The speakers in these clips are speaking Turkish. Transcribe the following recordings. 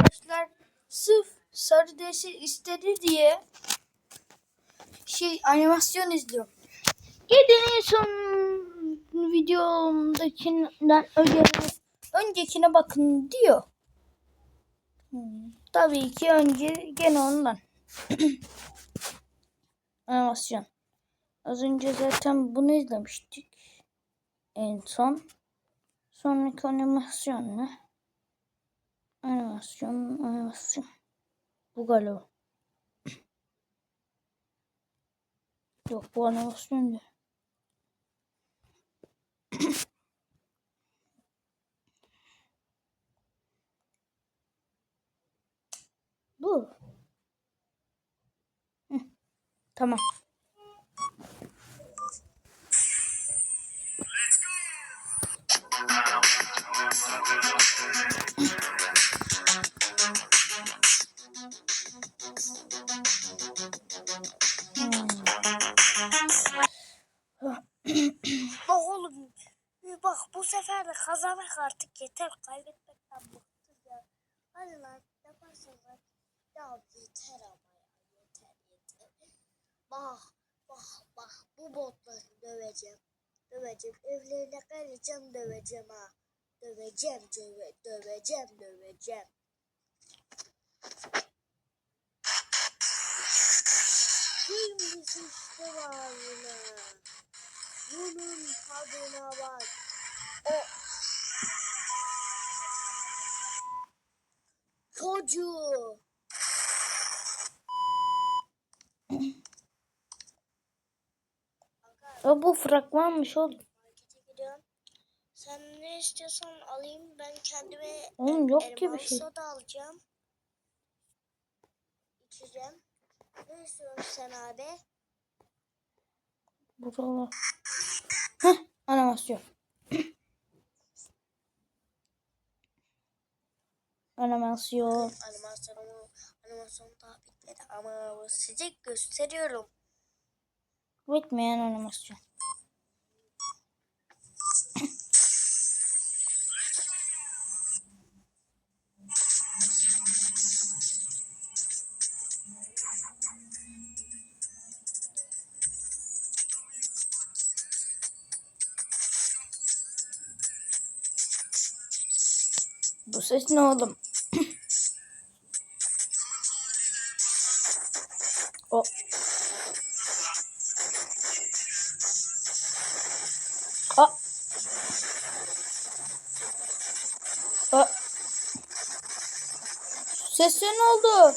arkadaşlar sırf sarı desi istedi diye şey animasyon izliyorum. Gidin en son videomdakinden önce, öncekine bakın diyor. Hmm, Tabii ki önce gene ondan. animasyon. Az önce zaten bunu izlemiştik. En son. Sonraki animasyon ne? Animasyon, animasyon. Bu galiba. Yok bu animasyon değil. Bu. Hı, Tamam. Kazanak artık yeter. Kaybetmekten bıktık ya. Hadi lan yaparsın lan. Ya yeter ama ya. Yeter yeter. Bak bak bak bu botları döveceğim. Döveceğim. Evlerine geleceğim döveceğim ha. Döveceğim döve, döveceğim döveceğim. Şimdi sıçtım ağzına. Bunun tadına bak. O çocuğu. O bu fragmanmış oğlum. Sen ne istiyorsan alayım. Ben kendime Oğlum yok ki bir şey. soda alacağım. İçeceğim. Ne istiyorsun sen abi? Buralar. Heh, animasyon. Animasyon. Animasyonumu, animasyon daha bitmedi ama size gösteriyorum. Bitmeyen animasyon. Bu ses ne oğlum? A. Sesi ne oldu?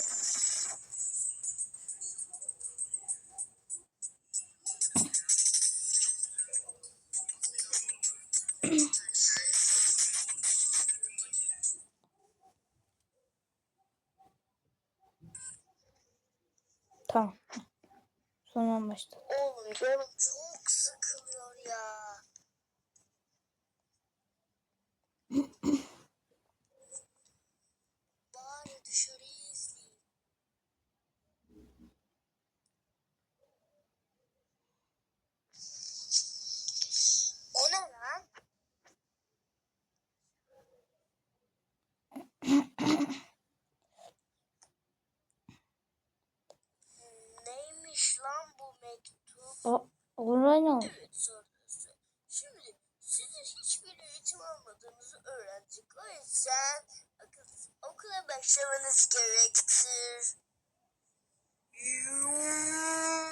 Oldu? Evet sorusu. Şimdi sizin hiçbir eğitim almadığınızı öğrendik. O yüzden okul- okula başlamanız gerektir. Yuh.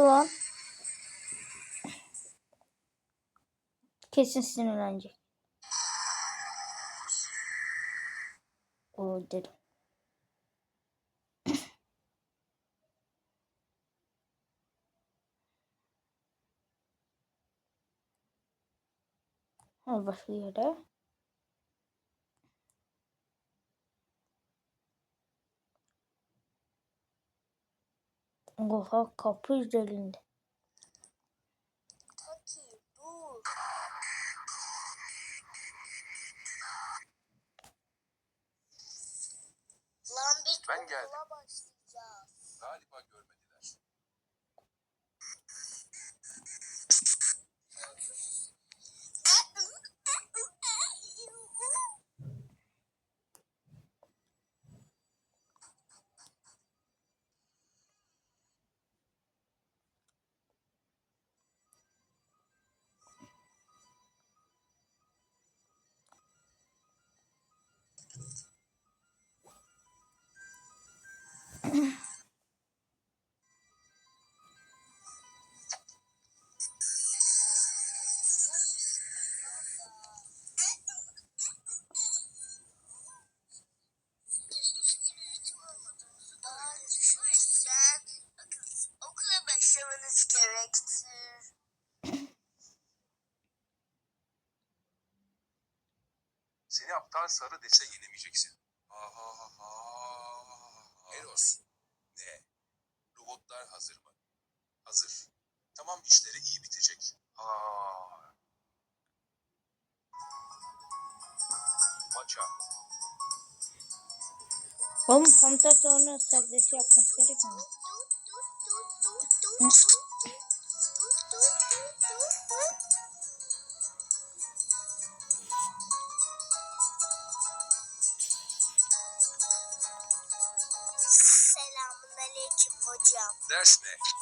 Lan. Kesin sinirlenecek. O dedim. Başka yere. Oha kapı üzerinde. Ben geldim. Seni aptal sarı dese yenemeyeceksin. Eros. Ne? Robotlar hazır mı? Hazır. Tamam işleri iyi bitecek. Aa. Maça. Oğlum tam tersi onu saklesi yapması gerekmiyor hocam. Ders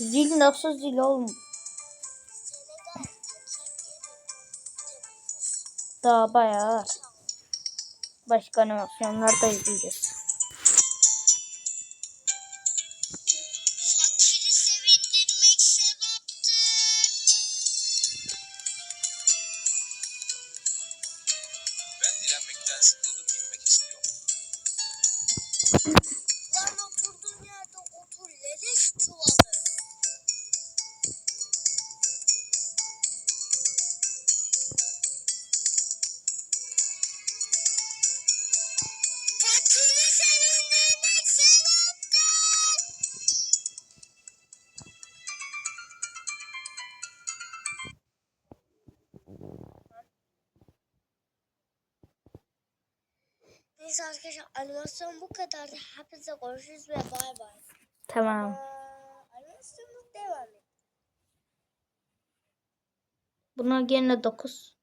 Zil nasıl zil oğlum? Daha bayağı var. Başka animasyonlar da izleyeceğiz. Arkadaşlar animasyon bu kadardı. Hepinize görüşürüz ve bay bay. Tamam. Aa, Animasyonumuz devam ediyor. Buna gene 9.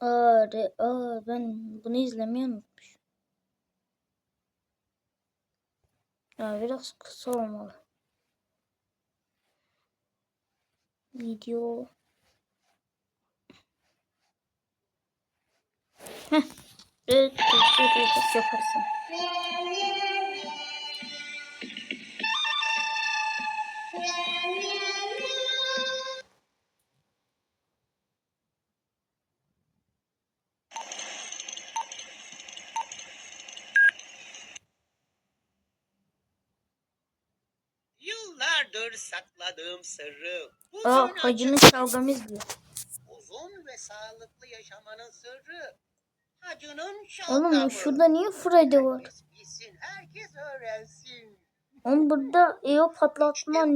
Aa, re- aa, ben bunu izlemeyi unutmuşum. Ya biraz kısa olmalı. Video. Heh. Evet, yaparsın. Yıllardır sakladığım sırrı Aa, bugün hacının açık- şalgamı izliyor. Uzun ve sağlıklı yaşamanın sırrı. Oğlum şurada niye Freddy var? Herkes bilsin, herkes öğrensin. Oğlum burada EO patlatma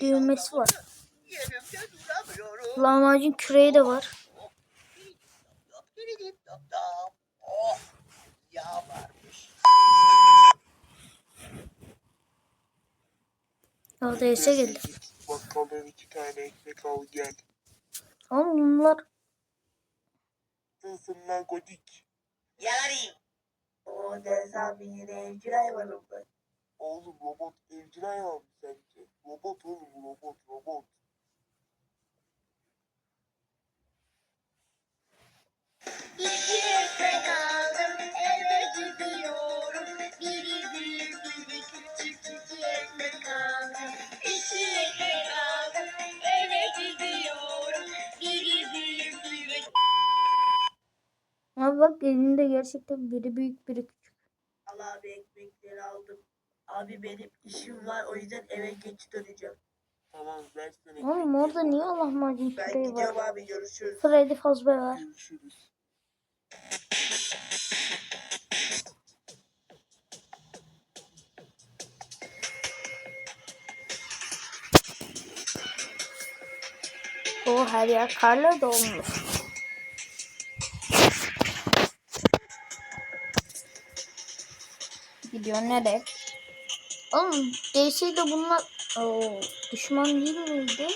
düğmesi var. Lahmacun küreği de var. Varmış. ADS'e geldi. Bakkaldan iki tane ekmek al gel. Oğlum bunlar Nasılsın lan godik? Yalarıyım. O Deniz abi yine evcil hayvanım ben. Oğlum robot evcil hayvan mı sence? Robot oğlum robot robot. İki ekmek aldım eve gidiyorum. Bak elinde gerçekten biri büyük biri küçük. Al abi ekmekleri aldım. Abi benim işim var o yüzden eve geç döneceğim. Tamam versene. Oğlum orada niye lahmacun Ben küreği gidiyorum var? abi görüşürüz. Freddy Fazbear var. Görüşürüz. O her yer karla dolmuş. Gidiyor nereye? Oğlum DC de bunlar Oo, düşman değil miydi?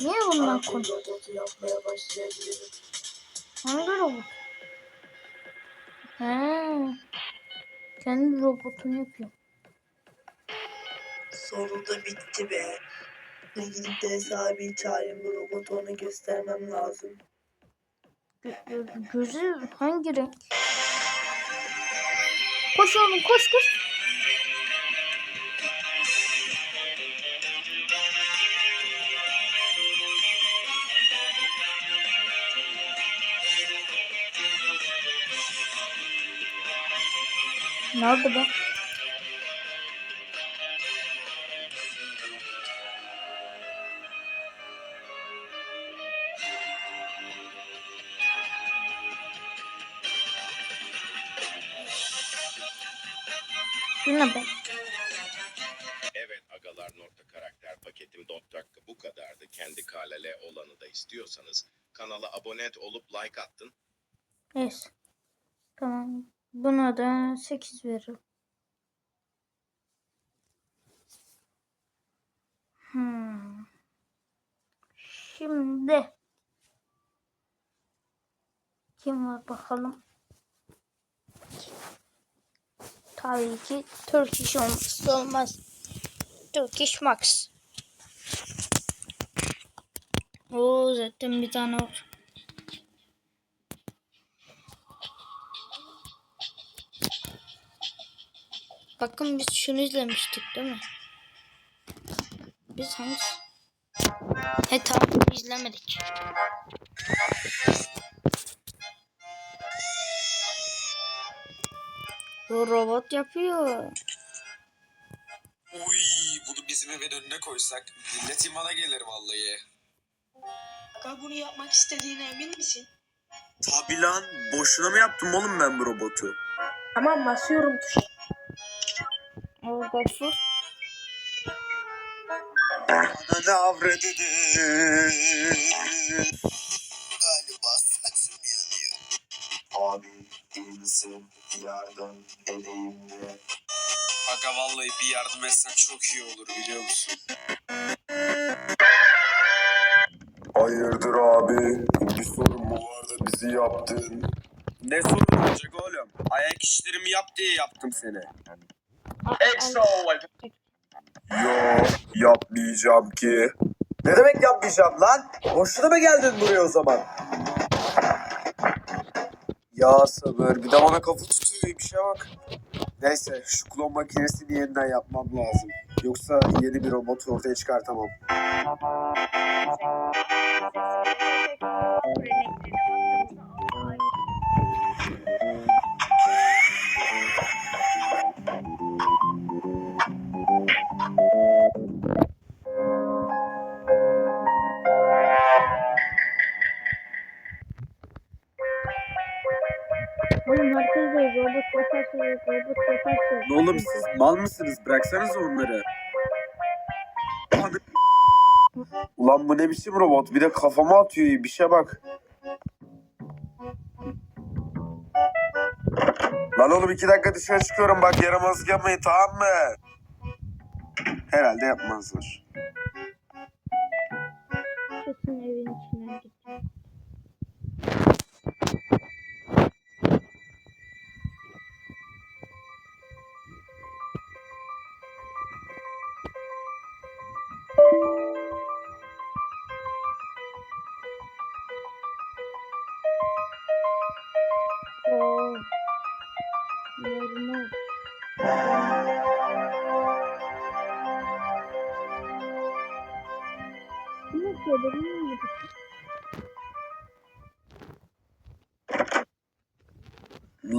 Niye bundan Abi konu? robotu yapmaya başlayabilirim. Hangi robot? He. Kendi robotunu yapıyor. Sonunda bitti be. Ben gidip Deniz abiyi çağırayım bu robotu ona göstermem lazım. Gö- gö- gözü hangi renk? Koş oğlum koş koş. Nerede be? Şuna be. Evet agalar nokta karakter paketim dot dakika bu kadardı. Kendi kalele olanı da istiyorsanız kanala abone olup like attın. Neyse. Tamam. Buna da 8 veririm. Hmm. Şimdi kim var bakalım? Tabii ki Turkish olmazsa olmaz. Turkish Max. Oo zaten bir tane var. Bakın biz şunu izlemiştik değil mi? Biz hangisi? He tamam izlemedik. Bu robot yapıyor. Uy bunu bizim evin önüne koysak millet imana gelir vallahi. Aga bunu yapmak istediğine emin misin? Tabi lan boşuna mı yaptım oğlum ben bu robotu? Tamam basıyorum tuşa. Orada sus. Ananı avredini. Galiba saçım yanıyor. Abi iyi misin? Yardım edeyim mi? Aga vallahi bir yardım etsen çok iyi olur biliyor musun? Hayırdır abi? Bir sorun mu var da bizi yaptın? Ne sorun olacak oğlum? Ayak işlerimi yap diye yaptım seni. Yo yapmayacağım ki. Ne demek yapmayacağım lan? Boşuna mı geldin buraya o zaman? Ya sabır bir de bana kafa tutuyor şey bak. Neyse şu klon makinesini yeniden yapmam lazım. Yoksa yeni bir robot ortaya çıkartamam. Oğlum siz mal mısınız? Bıraksanız onları. Ulan bu ne biçim robot? Bir de kafama atıyor bir şey bak. Lan oğlum iki dakika dışarı çıkıyorum bak yaramazlık yapmayın tamam mı? Herhalde yapmazlar.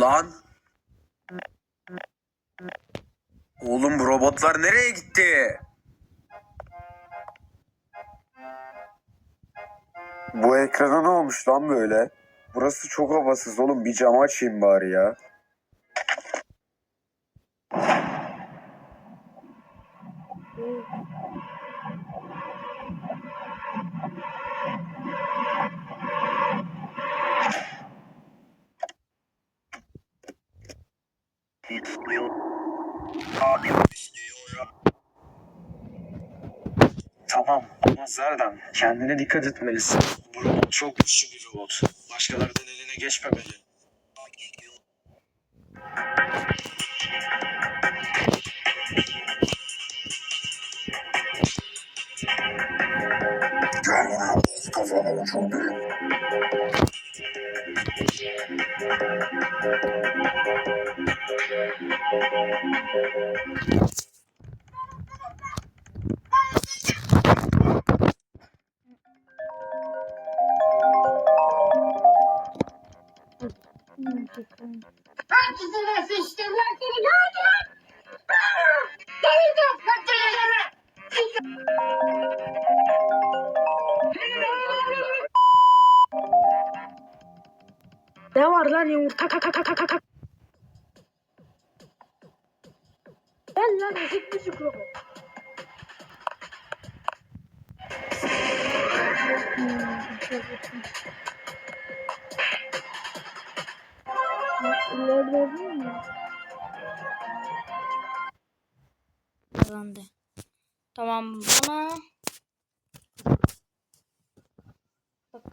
Lan. Oğlum bu robotlar nereye gitti? Bu ekrana ne olmuş lan böyle? Burası çok havasız oğlum. Bir cam açayım bari ya. Zerdan kendine dikkat etmelisin. Bu çok güçlü bir robot. Başkalarının eline geçmemeli. Gel lan ezik düşük robot. Kazandı. Tamam bana Bak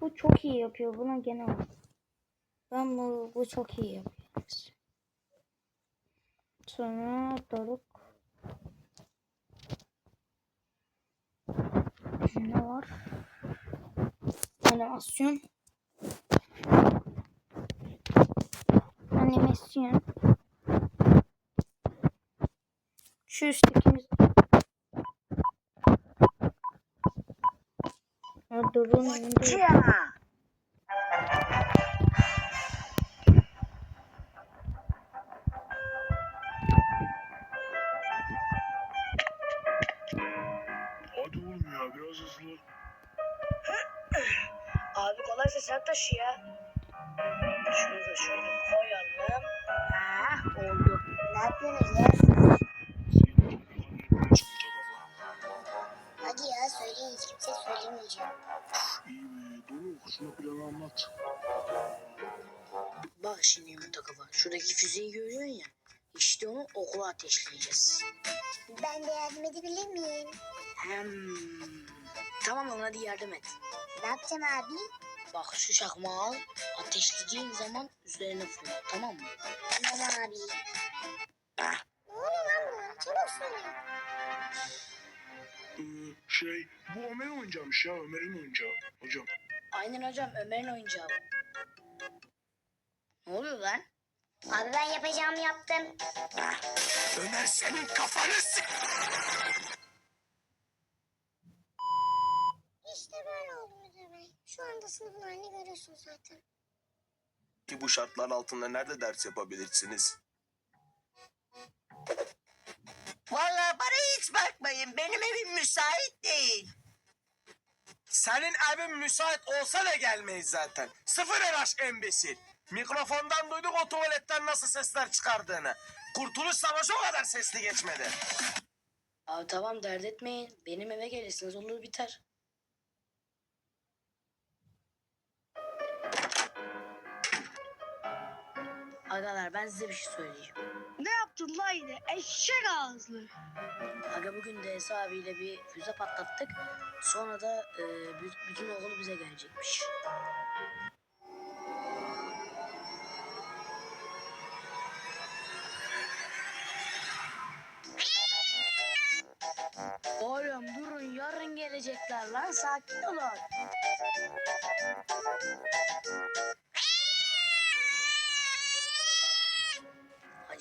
bu çok iyi yapıyor. Buna gene. Ben bu, bu çok iyi yapıyor. Sonra Doruk. Ne var? Animasyon. Animasyon. Şu üsttekimiz. Doruk'un önünde. Bak şimdi yumurta kafa. Şuradaki füzeyi görüyorsun ya. İşte onu okula ateşleyeceğiz. Ben de yardım edebilir miyim? Hem. Tamam lan hadi yardım et. Ne yapacağım abi? Bak şu çakmağı al. Ateşleyeceğin zaman üzerine fırlat tamam mı? Tamam abi. Ne oluyor lan bu? Çabuk söyle. Ee, şey bu Ömer'in oyuncağımış ya Ömer'in oyuncağı. Hocam Aynen hocam Ömer'in oyuncağı bu. Ne oluyor lan? Abi ben yapacağımı yaptım. Ömer senin kafanı sık. İşte böyle oldu müdür bey. Şu anda sınıfın halini görüyorsun zaten. ki bu şartlar altında nerede ders yapabilirsiniz? Vallahi bana hiç bakmayın. Benim evim müsait değil. Senin evin müsait olsa da gelmeyiz zaten. Sıfır eraş embesil. Mikrofondan duyduk o tuvaletten nasıl sesler çıkardığını. Kurtuluş Savaşı o kadar sesli geçmedi. Abi tamam dert etmeyin. Benim eve gelirsiniz olur biter. Agalar ben size bir şey söyleyeceğim. Ne yaptın lan yine? Eşek ağızlı. Aga bugün DS abiyle bir füze patlattık. Sonra da e, bü- bütün okul bize gelecekmiş. Yarın gelecekler lan sakin olun.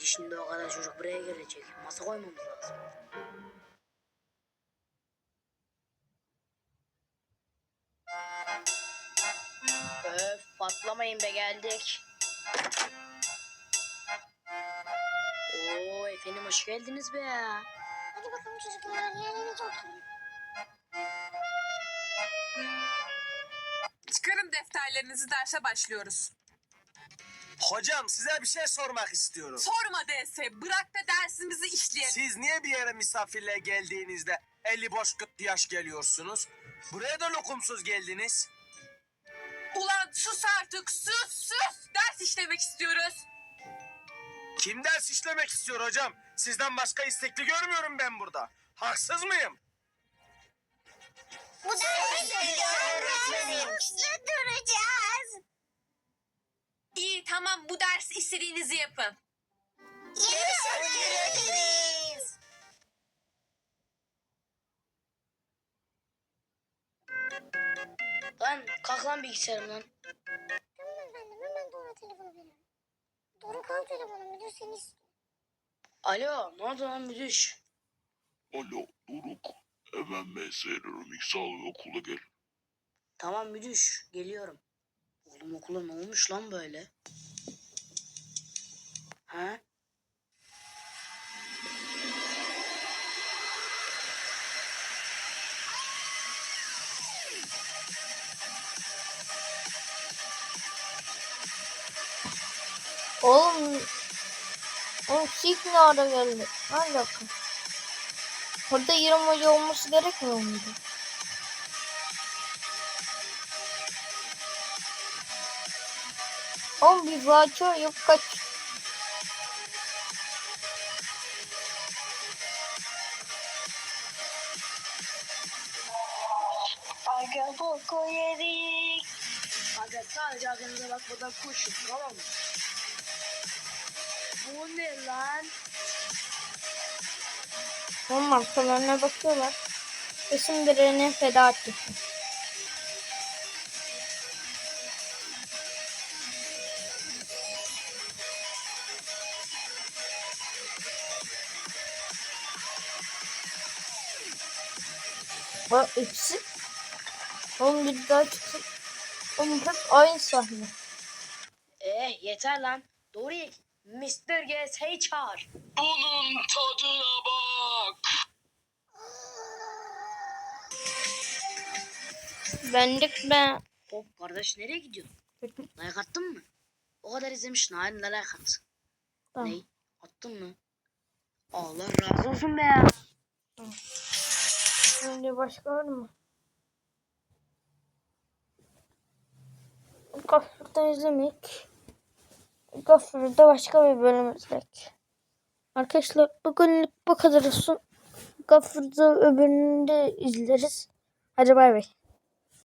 Şimdi o kadar çocuk buraya gelecek. Masa koymamız lazım. Öf patlamayın be geldik. Oo efendim hoş geldiniz be. Hadi bakalım çocuklar yerlerinize oturun. Defterlerinizi derse başlıyoruz. Hocam size bir şey sormak istiyorum. Sorma DS. Bırak da dersimizi işleyelim. Siz niye bir yere misafirle geldiğinizde eli boş gıttı yaş geliyorsunuz? Buraya da lokumsuz geldiniz. Ulan sus artık sus sus. Ders işlemek istiyoruz. Kim ders işlemek istiyor hocam? Sizden başka istekli görmüyorum ben burada. Haksız mıyım? Bu dersi öğretmenim. Uslu duracağız. İyi tamam bu ders istediğinizi yapın. Yaşasın öğretmenimiz. Lan kalk lan bilgisayarımdan. Tamam efendim hemen Dora telefonu veriyorum. Dora kal telefonu müdür seni istiyor. Alo ne oldu lan müdür? Alo Doruk. Hemen meseleleri mikser okula gel. Tamam müdür geliyorum. Oğlum okula ne olmuş lan böyle? Ha? Oğlum. Oğlum Sik ne ara geldi? Ne alaka? Orada 20 hoca olması gerekmiyor muydu? Oğlum bir vaka yok kaç. Aga boku yedik. Aga sadece arkanıza bakmadan koşun tamam mı? Bu ne lan? Oğlum arkalarına bakıyorlar. Kesin birini feda etmişsin. Bak hepsi. Oğlum bir daha çıksın. Oğlum hep aynı sahne. Eh yeter lan. Doğru ye. Mr. GS'yi çağır. Bunun tadına bak. Bendik be. Hop kardeş nereye gidiyorsun? Like attın mı? O kadar izlemişsin haline like at. Tamam. Ney? Attın mı? Allah razı olsun be ya. Şimdi başka var mı? Gafur'dan izlemek. Gafur'da başka bir bölüm izlemek. Arkadaşlar bugünlük bu kadar olsun. Gafur'da öbürünü de izleriz. Hadi bay bay.